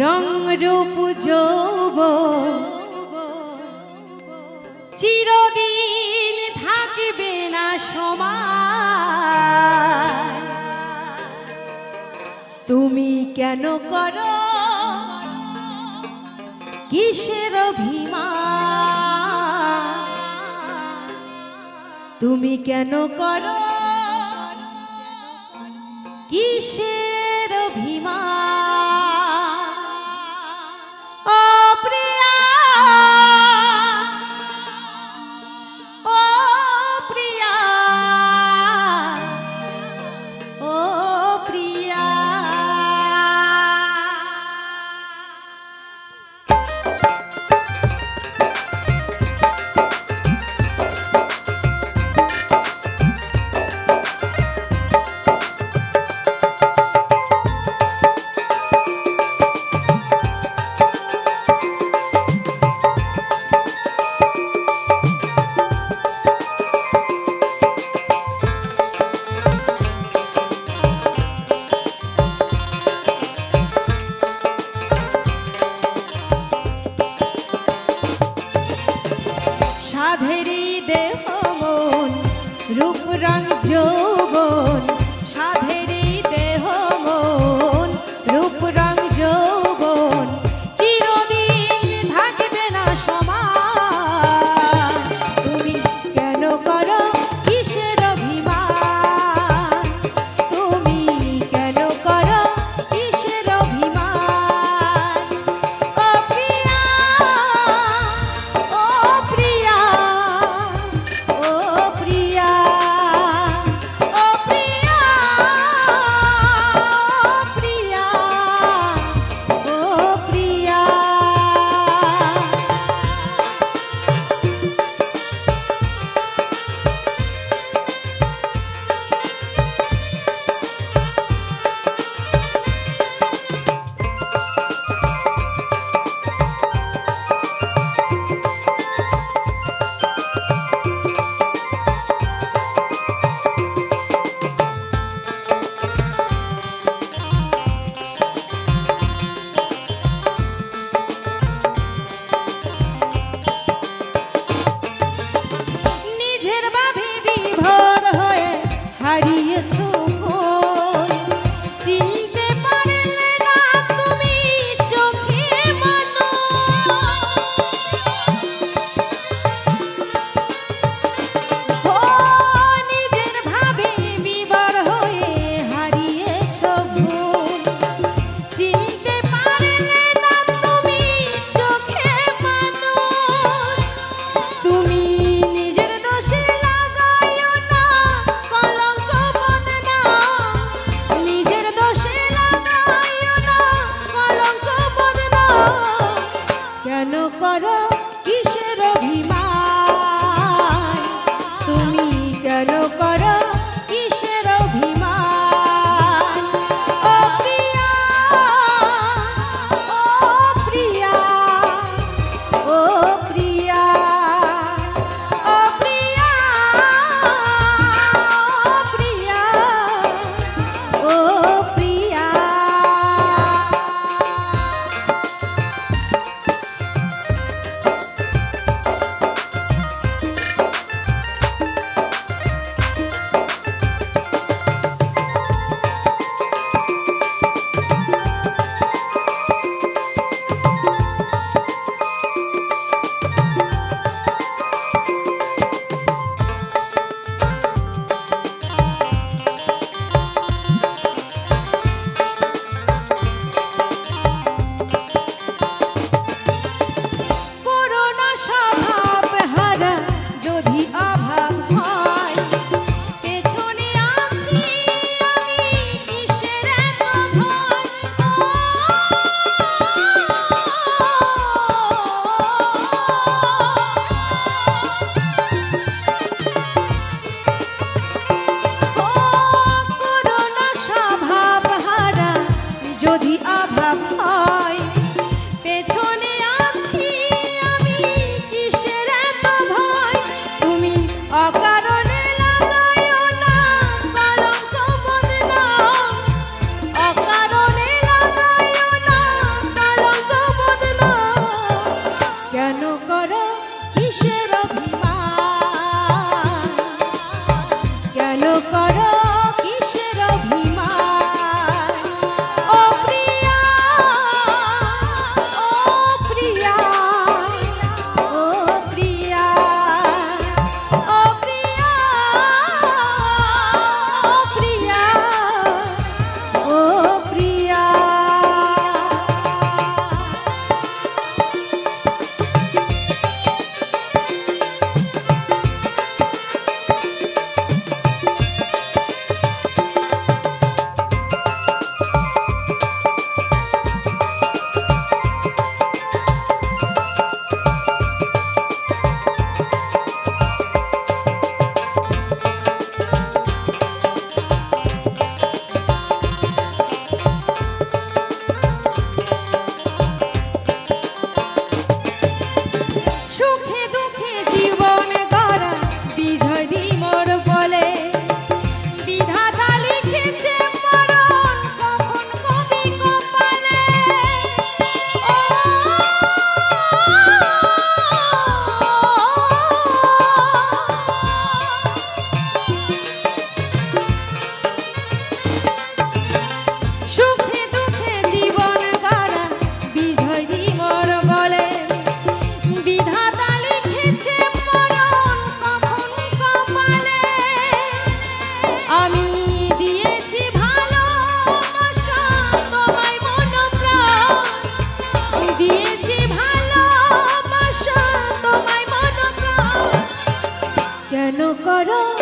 রং রূপ যৌব। চিরদিন থাকবে না সময়। তুমি কেন করো? কিসের অভিমান? তুমি কেন করো? কিসের রাধেরি দেহ মন রূপ রঞ্জন করো